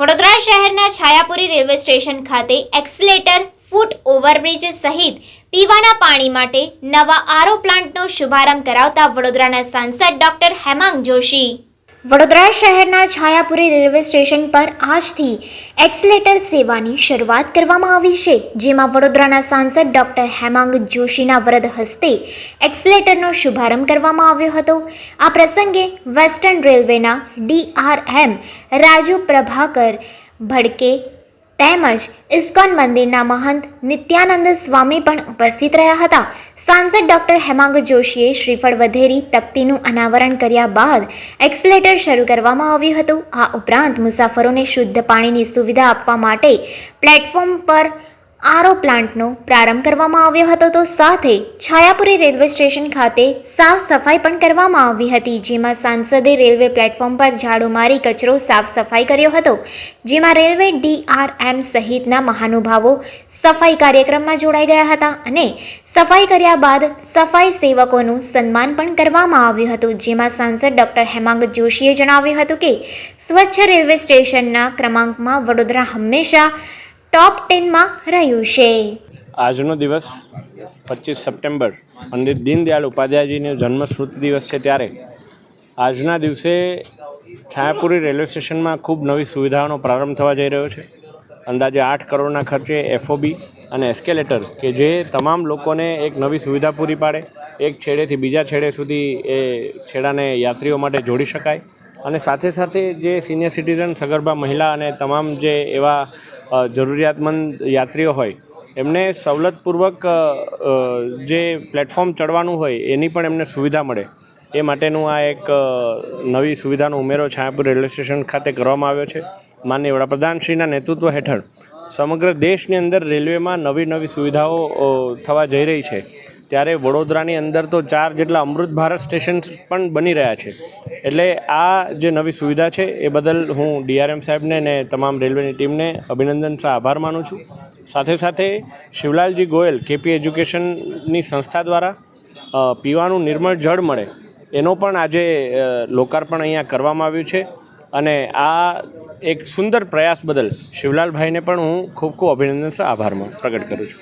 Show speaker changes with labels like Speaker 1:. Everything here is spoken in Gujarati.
Speaker 1: વડોદરા શહેરના છાયાપુરી રેલવે સ્ટેશન ખાતે એક્સલેટર, ફૂટ ઓવરબ્રિજ સહિત પીવાના પાણી માટે નવા આરો પ્લાન્ટનો શુભારંભ કરાવતા વડોદરાના સાંસદ ડોક્ટર હેમાંગ જોશી. વડોદરા શહેરના છાયાપુરી રેલવે સ્ટેશન પર આજથી એક્સલેટર સેવાની શરૂઆત કરવામાં આવી છે, જેમાં વડોદરાના સાંસદ ડોક્ટર હેમાંગ જોશીના વરદ હસ્તે એક્સલેટરનો શુભારંભ કરવામાં આવ્યો હતો. આ પ્રસંગે વેસ્ટર્ન રેલવેના ડીઆરએમ રાજુ પ્રભાકર ભડકે તેમજ ઇસ્કોન મંદિરના મહંત નિત્યાનંદ સ્વામી પણ ઉપસ્થિત રહ્યા હતા. સાંસદ ડોક્ટર હેમાંગ જોશીએ શ્રીફળ વધેરી તકતીનું અનાવરણ કર્યા બાદ એક્સલેટર શરૂ કરવામાં આવ્યું હતું. આ ઉપરાંત મુસાફરોને શુદ્ધ પાણીની સુવિધા આપવા માટે પ્લેટફોર્મ પર આરો પ્લાન્ટનો પ્રારંભ કરવામાં આવ્યો હતો તો સાથે છાયાપુરી રેલવે સ્ટેશન ખાતે સાફ સફાઈ પણ કરવામાં આવી હતી, જેમાં સાંસદે રેલવે પ્લેટફોર્મ પર ઝાડુ મારી કચરો સાફ સફાઈ કર્યો હતો, જેમાં રેલવે ડીઆરએમ સહિતના મહાનુભાવો સફાઈ કાર્યક્રમમાં જોડાઈ ગયા હતા અને સફાઈ કર્યા બાદ સફાઈ સેવકોનું સન્માન પણ કરવામાં આવ્યું હતું, જેમાં સાંસદ ડૉક્ટર હેમાંગ જોશીએ જણાવ્યું હતું કે સ્વચ્છ રેલવે સ્ટેશનના ક્રમાંકમાં વડોદરા હંમેશા ટોપ ટેનમાં રહ્યું છે.
Speaker 2: આજનો દિવસ પચીસ સપ્ટેમ્બર, પંડિત દીનદયાળ ઉપાધ્યાયજીનો જન્મ દિવસ છે ત્યારે. આજના દિવસે છાયાપુરી રેલવે સ્ટેશનમાં ખૂબ નવી સુવિધાઓનો પ્રારંભ થવા જઈ રહ્યો છે. અંદાજે આઠ કરોડના ખર્ચે એફઓબી અને એસ્કેલેટર કે જે તમામ લોકોને એક નવી સુવિધા પૂરી પાડે, એક છેડેથી બીજા છેડે સુધી એ છેડાને યાત્રીઓ માટે જોડી શકાય. અને સાથે સાથે જે સિનિયર સિટીઝન, સગર્ભા મહિલા અને તમામ જે એવા જરૂરિયાતમંદ યાત્રીઓ હોય, એમને સવલતપૂર્વક જે પ્લેટફોર્મ ચડવાનું હોય, એની પણ એમને સુવિધા મળે. એ માટેનું આ એક નવી સુવિધાનો ઉમેરો છાયાપુર રેલવે સ્ટેશન ખાતે કરવામાં આવ્યો છે. માનનીય વડાપ્રધાનશ્રીના નેતૃત્વ હેઠળ સમગ્ર દેશની અંદર રેલવેમાં નવી નવી સુવિધાઓ થવા જઈ રહી છે. ત્યારે વડોદરાની અંદર તો ચાર જેટલા અમૃત ભારત સ્ટેશન પણ બની રહ્યા છે. એટલે આ જે નવી સુવિધા છે, એ બદલ હું ડીઆરએમ સાહેબને ને તમામ રેલવેની ટીમને અભિનંદન સહ આભાર માનું છું. સાથે સાથે શિવલાલજી ગોયલ કેપી એજ્યુકેશનની સંસ્થા દ્વારા પીવાનું નિર્મળ જળ મળે, એનો પણ આજે લોકાર્પણ અહીંયા કરવામાં આવ્યું છે. અને આ એક સુંદર પ્રયાસ બદલ શિવલાલભાઈને પણ હું ખૂબ ખૂબ અભિનંદન આભારમાં આભાર પ્રગટ કરું છું.